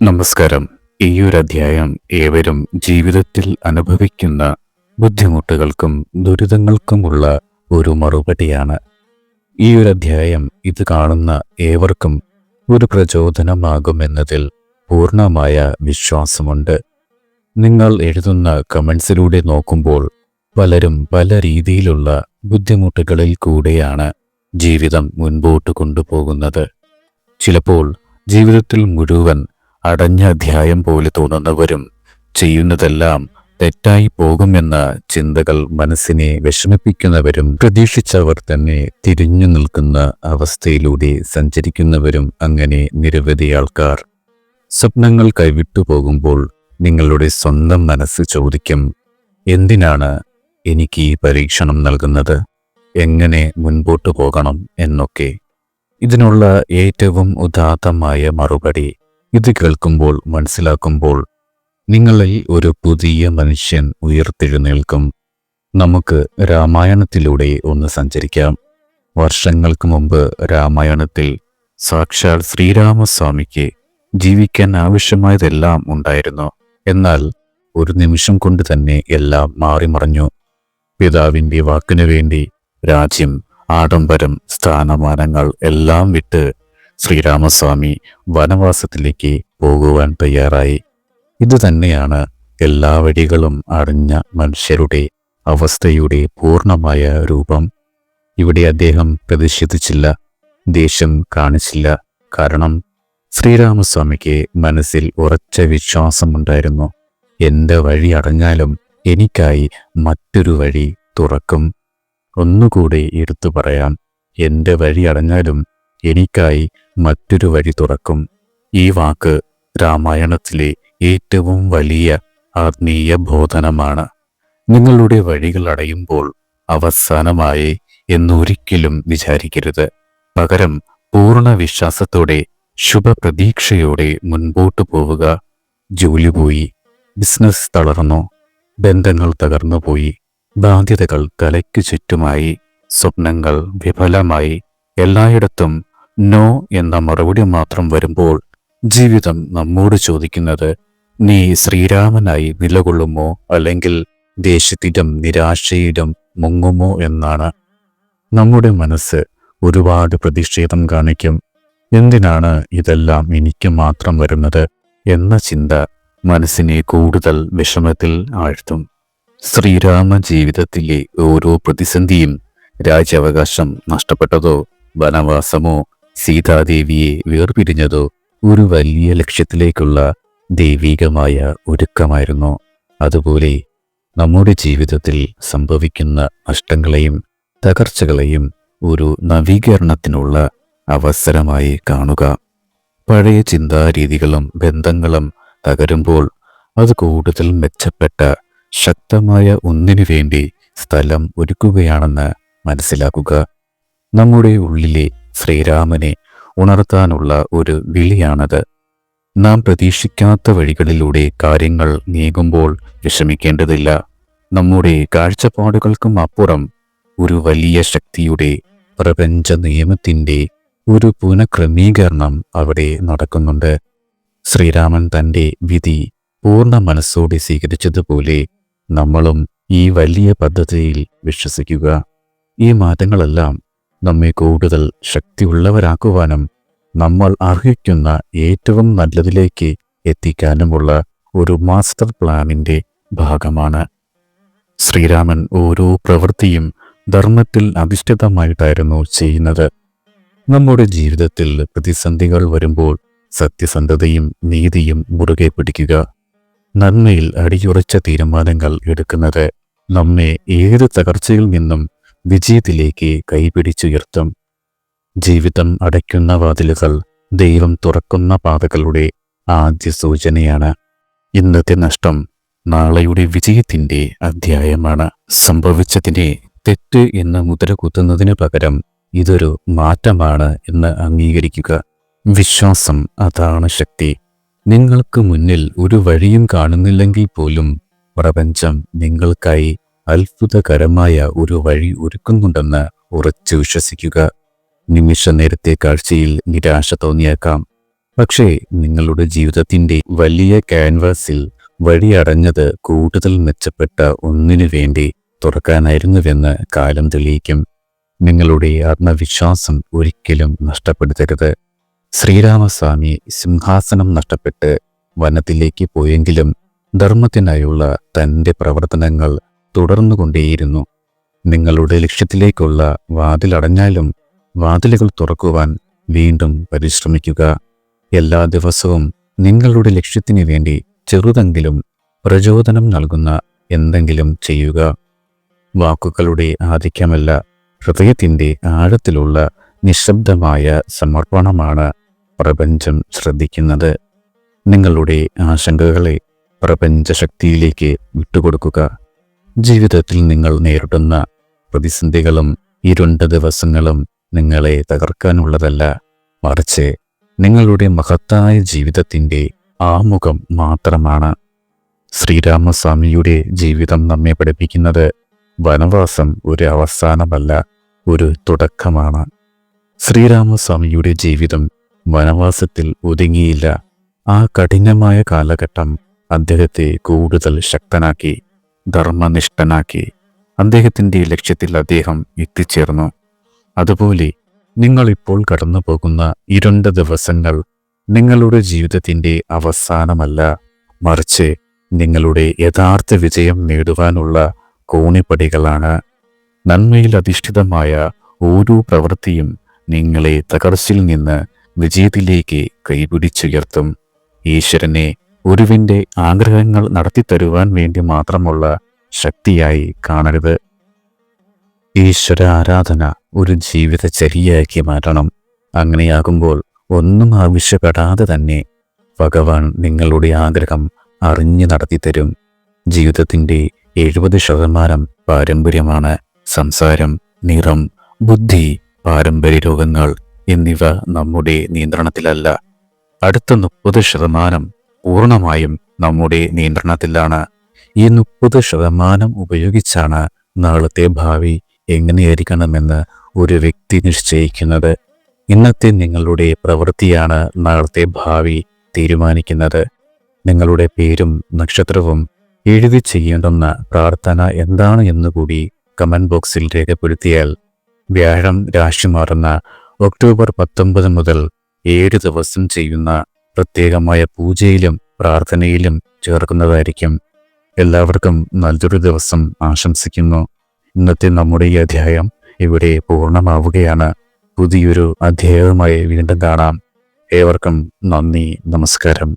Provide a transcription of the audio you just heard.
നമസ്കാരം. ഈ ഒരു അധ്യായം ഏവരും ജീവിതത്തിൽ അനുഭവിക്കുന്ന ബുദ്ധിമുട്ടുകൾക്കും ദുരിതങ്ങൾക്കുമുള്ള ഒരു മറുപടിയാണ്. ഈ ഒരു അധ്യായം ഇത് കാണുന്ന ഏവർക്കും ഒരു പ്രചോദനമാകുമെന്നതിൽ പൂർണമായ വിശ്വാസമുണ്ട്. നിങ്ങൾ എഴുതുന്ന കമൻസിലൂടെ നോക്കുമ്പോൾ പലരും പല രീതിയിലുള്ള ബുദ്ധിമുട്ടുകളിൽ കൂടെയാണ് ജീവിതം മുൻപോട്ട് കൊണ്ടുപോകുന്നത്. ചിലപ്പോൾ ജീവിതത്തിൽ മുഴുവൻ അടഞ്ഞ അധ്യായം പോലെ തോന്നുന്നവരും ചെയ്യുന്നതെല്ലാം തെറ്റായി പോകുമെന്ന ചിന്തകൾ മനസ്സിനെ വിഷമിപ്പിക്കുന്നവരും പ്രതീക്ഷിച്ചവർ തന്നെ തിരിഞ്ഞു നിൽക്കുന്ന അവസ്ഥയിലൂടെ സഞ്ചരിക്കുന്നവരും അങ്ങനെ നിരവധി ആൾക്കാർ. സ്വപ്നങ്ങൾ കൈവിട്ടു പോകുമ്പോൾ നിങ്ങളുടെ സ്വന്തം മനസ്സ് ചോദിക്കും എന്തിനാണ് എനിക്ക് ഈ പരീക്ഷണം നൽകുന്നത്? എങ്ങനെ മുൻപോട്ടു പോകണം? എന്നൊക്കെ. ഇതിനുള്ള ഏറ്റവും ഉദാത്തമായ മറുപടി ഇത് കേൾക്കുമ്പോൾ മനസ്സിലാക്കുമ്പോൾ നിങ്ങളിൽ ഒരു പുതിയ മനുഷ്യൻ ഉയർത്തെഴുന്നേൽക്കും. നമുക്ക് രാമായണത്തിലൂടെ ഒന്ന് സഞ്ചരിക്കാം. വർഷങ്ങൾക്ക് മുമ്പ് രാമായണത്തിൽ സാക്ഷാൽ ശ്രീരാമസ്വാമിക്ക് ജീവിക്കാൻ ആവശ്യമായതെല്ലാം ഉണ്ടായിരുന്നു. എന്നാൽ ഒരു നിമിഷം കൊണ്ട് തന്നെ എല്ലാം മാറിമറഞ്ഞു പിതാവിന്റെ വാക്കിനു വേണ്ടി രാജ്യം ആഡംബരം സ്ഥാനമാനങ്ങൾ എല്ലാം വിട്ട് ശ്രീരാമസ്വാമി വനവാസത്തിലേക്ക് പോകുവാൻ തയ്യാറായി. ഇതുതന്നെയാണ് എല്ലാ വഴികളും അറിഞ്ഞ മനുഷ്യരുടെ അവസ്ഥയുടെ പൂർണമായ രൂപം. ഇവിടെ അദ്ദേഹം പ്രതിഷേധിച്ചില്ല ദേഷ്യം കാണിച്ചില്ല. കാരണം ശ്രീരാമസ്വാമിക്ക് മനസ്സിൽ ഉറച്ച വിശ്വാസമുണ്ടായിരുന്നു. എന്റെ വഴി അടഞ്ഞാലും എനിക്കായി മറ്റൊരു വഴി തുറക്കും. ഒന്നുകൂടി എടുത്തു പറയാം. എന്റെ വഴി അടഞ്ഞാലും എനിക്കായി മറ്റൊരു വഴി തുറക്കും. ഈ വാക്ക് രാമായണത്തിലെ ഏറ്റവും വലിയ ആത്മീയ ബോധനമാണ്. നിങ്ങളുടെ വഴികൾ അടയുമ്പോൾ അവസാനമായി എന്നൊരിക്കലും വിചാരിക്കരുത്. പകരം പൂർണ വിശ്വാസത്തോടെ ശുഭപ്രതീക്ഷയോടെ മുൻപോട്ടു പോവുക. ജോലി പോയി ബിസിനസ് തളർന്നു ബന്ധങ്ങൾ തകർന്നുപോയി ബാധ്യതകൾ തലയ്ക്കു ചുറ്റുമായി സ്വപ്നങ്ങൾ വിഫലമായി എല്ലായിടത്തും നോ എന്ന മറുപടി മാത്രം വരുമ്പോൾ ജീവിതം നമ്മോട് ചോദിക്കുന്നത് നീ ശ്രീരാമനായി നിലകൊള്ളുമോ? അല്ലെങ്കിൽ ദേഷ്യത്തിലും നിരാശയിലും മുങ്ങുമോ? എന്നാണ്. നമ്മുടെ മനസ്സ് ഒരുപാട് പ്രതിഷേധം കാണിക്കും. എന്തിനാണ് ഇതെല്ലാം എനിക്ക് മാത്രം വരുന്നത് എന്ന ചിന്ത മനസ്സിനെ കൂടുതൽ വിഷമത്തിൽ ആഴ്ത്തും. ശ്രീരാമ ജീവിതത്തിലെ ഓരോ പ്രതിസന്ധിയും രാജ്യാവകാശം നഷ്ടപ്പെട്ടതോ വനവാസമോ സീതാദേവിയെ വേർപിരിഞ്ഞതോ ഒരു വലിയ ലക്ഷ്യത്തിലേക്കുള്ള ദൈവീകമായ ഒരുക്കമായിരുന്നു. അതുപോലെ നമ്മുടെ ജീവിതത്തിൽ സംഭവിക്കുന്ന നഷ്ടങ്ങളെയും തകർച്ചകളെയും ഒരു നവീകരണത്തിനുള്ള അവസരമായി കാണുക. പഴയ ചിന്താരീതികളും ബന്ധങ്ങളും തകരുമ്പോൾ അത് കൂടുതൽ മെച്ചപ്പെട്ട ശക്തമായ ഒന്നിനു വേണ്ടി സ്ഥലം ഒരുക്കുകയാണെന്ന് മനസ്സിലാക്കുക. നമ്മുടെ ഉള്ളിലെ ശ്രീരാമനെ ഉണർത്താനുള്ള ഒരു വിളിയാണത്. നാം പ്രതീക്ഷിക്കാത്ത വഴികളിലൂടെ കാര്യങ്ങൾ നീങ്ങുമ്പോൾ വിഷമിക്കേണ്ടതില്ല. നമ്മുടെ കാഴ്ചപ്പാടുകൾക്കും അപ്പുറം ഒരു വലിയ ശക്തിയുടെ പ്രപഞ്ച നിയമത്തിന്റെ ഒരു പുനഃക്രമീകരണം അവിടെ നടക്കുന്നുണ്ട്. ശ്രീരാമൻ തന്റെ വിധി പൂർണ മനസ്സോടെ സ്വീകരിച്ചതുപോലെ നമ്മളും ഈ വലിയ പദ്ധതിയിൽ വിശ്വസിക്കുക. ഈ മാറ്റങ്ങളെല്ലാം നമ്മെ കൂടുതൽ ശക്തിയുള്ളവരാക്കുവാനും നമ്മൾ അർഹിക്കുന്ന ഏറ്റവും നല്ലതിലേക്ക് എത്തിക്കാനുമുള്ള ഒരു മാസ്റ്റർ പ്ലാനിന്റെ ഭാഗമാണ്. ശ്രീരാമൻ ഓരോ പ്രവൃത്തിയും ധർമ്മത്തിൽ അധിഷ്ഠിതമായിട്ടായിരുന്നു ചെയ്യുന്നത്. നമ്മുടെ ജീവിതത്തിൽ പ്രതിസന്ധികൾ വരുമ്പോൾ സത്യസന്ധതയും നീതിയും മുറുകെ പിടിക്കുക. നന്മയിൽ അടിയുറച്ച തീരുമാനങ്ങൾ എടുക്കുന്നത് നമ്മെ ഏത് തകർച്ചയിൽ നിന്നും വിജയത്തിലേക്ക് കൈപിടിച്ചുയർത്തും. ജീവിതം അടയ്ക്കുന്ന വാതിലുകൾ ദൈവം തുറക്കുന്ന പാതകളുടെ ആദ്യ സൂചനയാണ്. ഇന്നത്തെ നഷ്ടം നാളെയുടെ വിജയത്തിന്റെ അധ്യായമാണ്. സംഭവിച്ചതിനെ തെറ്റ് എന്ന് മുദ്ര കുത്തുന്നതിന് പകരം ഇതൊരു മാറ്റമാണ് എന്ന് അംഗീകരിക്കുക. വിശ്വാസം അതാണ് ശക്തി. നിങ്ങൾക്ക് മുന്നിൽ ഒരു വഴിയും കാണുന്നില്ലെങ്കിൽ പോലും പ്രപഞ്ചം നിങ്ങൾക്കായി അത്ഭുതകരമായ ഒരു വഴി ഒരുക്കുന്നുണ്ടെന്ന് ഉറച്ചു വിശ്വസിക്കുക. നിമിഷ നേരത്തെ കാഴ്ചയിൽ നിരാശ തോന്നിയേക്കാം. പക്ഷേ നിങ്ങളുടെ ജീവിതത്തിന്റെ വലിയ ക്യാൻവാസിൽ വഴിയടഞ്ഞത് കൂടുതൽ മെച്ചപ്പെട്ട ഒന്നിനു വേണ്ടി തുറക്കാനായിരുന്നുവെന്ന് കാലം തെളിയിക്കും. നിങ്ങളുടെ ആത്മവിശ്വാസം ഒരിക്കലും നഷ്ടപ്പെടുത്തരുത്. ശ്രീരാമസ്വാമി സിംഹാസനം നഷ്ടപ്പെട്ട് വനത്തിലേക്ക് പോയെങ്കിലും ധർമ്മത്തിനായുള്ള തന്റെ പ്രവർത്തനങ്ങൾ തുടർന്നുകൊണ്ടേയിരുന്നു. നിങ്ങളുടെ ലക്ഷ്യത്തിലേക്കുള്ള വാതിലടഞ്ഞാലും വാതിലുകൾ തുറക്കുവാൻ വീണ്ടും പരിശ്രമിക്കുക. എല്ലാ ദിവസവും നിങ്ങളുടെ ലക്ഷ്യത്തിന് വേണ്ടി ചെറുതെങ്കിലും പ്രചോദനം നൽകുന്ന എന്തെങ്കിലും ചെയ്യുക. വാക്കുകളുടെ ആധിക്യമല്ല ഹൃദയത്തിന്റെ ആഴത്തിലുള്ള നിശബ്ദമായ സമർപ്പണമാണ് പ്രപഞ്ചം ശ്രദ്ധിക്കുന്നത്. നിങ്ങളുടെ ആശങ്കകളെ പ്രപഞ്ചശക്തിയിലേക്ക് വിട്ടുകൊടുക്കുക. ജീവിതത്തിൽ നിങ്ങൾ നേരിടുന്ന പ്രതിസന്ധികളും ഇരുണ്ട ദിവസങ്ങളും നിങ്ങളെ തകർക്കാനുള്ളതല്ല. മറിച്ച് നിങ്ങളുടെ മഹത്തായ ജീവിതത്തിന്റെ ആമുഖം മാത്രമാണ്. ശ്രീരാമസ്വാമിയുടെ ജീവിതം നമ്മെ പഠിപ്പിക്കുന്നത് വനവാസം ഒരു അവസാനമല്ല ഒരു തുടക്കമാണ്. ശ്രീരാമസ്വാമിയുടെ ജീവിതം വനവാസത്തിൽ ഒതുങ്ങിയില്ല. ആ കഠിനമായ കാലഘട്ടം അദ്ദേഹത്തെ കൂടുതൽ ശക്തനാക്കി. ധർമ്മനിഷ്ഠനാക്കി അദ്ദേഹത്തിന്റെ ലക്ഷ്യത്തിൽ അദ്ദേഹം എത്തിച്ചേർന്നു. അതുപോലെ നിങ്ങളിപ്പോൾ കടന്നു പോകുന്ന ഇരുണ്ട ദിവസങ്ങൾ നിങ്ങളുടെ ജീവിതത്തിന്റെ അവസാനമല്ല. മറിച്ച് നിങ്ങളുടെ യഥാർത്ഥ വിജയം നേടുവാനുള്ള കോണിപ്പടികളാണ്. നന്മയിൽ അധിഷ്ഠിതമായ ഓരോ പ്രവൃത്തിയും നിങ്ങളെ തകർച്ചയിൽ നിന്ന് വിജയത്തിലേക്ക് കൈപിടിച്ചുയർത്തും. ഈശ്വരനെ ഒരുവിന്റെ ആഗ്രഹങ്ങൾ നടത്തിത്തരുവാൻ വേണ്ടി മാത്രമുള്ള ശക്തിയായി കാണരുത്. ഈശ്വര ആരാധന ഒരു ജീവിതചര്യയാക്കി മാറ്റണം. അങ്ങനെയാകുമ്പോൾ ഒന്നും ആവശ്യപ്പെടാതെ തന്നെ ഭഗവാൻ നിങ്ങളുടെ ആഗ്രഹം അറിഞ്ഞു നടത്തിത്തരും. ജീവിതത്തിന്റെ എഴുപത് ശതമാനം പാരമ്പര്യമാണ് സംസാരം നിറം ബുദ്ധി പാരമ്പര്യ രോഗങ്ങൾ എന്നിവ നമ്മുടെ നിയന്ത്രണത്തിലല്ല. അടുത്ത മുപ്പത് ശതമാനം പൂർണമായും നമ്മുടെ നിയന്ത്രണത്തിലാണ്. ഈ മുപ്പത് ശതമാനം ഉപയോഗിച്ചാണ് നാളത്തെ ഭാവി എങ്ങനെയായിരിക്കണമെന്ന് ഒരു വ്യക്തി നിശ്ചയിക്കുന്നത്. ഇന്നത്തെ നിങ്ങളുടെ പ്രവൃത്തിയാണ് നാളത്തെ ഭാവി തീരുമാനിക്കുന്നത്. നിങ്ങളുടെ പേരും നക്ഷത്രവും എഴുതി ചെയ്യേണ്ടുന്ന പ്രാർത്ഥന എന്താണ് എന്നുകൂടി കമന്റ് ബോക്സിൽ രേഖപ്പെടുത്തിയാൽ വ്യാഴം രാശി മാറുന്ന ഒക്ടോബർ പത്തൊമ്പത് മുതൽ ഏഴ് ദിവസം ചെയ്യുന്ന പ്രത്യേകമായ പൂജയിലും പ്രാർത്ഥനയിലും ചേർക്കുന്നതായിരിക്കും. എല്ലാവർക്കും നല്ലൊരു ദിവസം ആശംസിക്കുന്നു. ഇന്നത്തെ നമ്മുടെ ഈ അധ്യായം ഇവിടെ പൂർണമാവുകയാണ്. പുതിയൊരു അധ്യായവുമായി വീണ്ടും കാണാം. ഏവർക്കും നന്ദി നമസ്കാരം.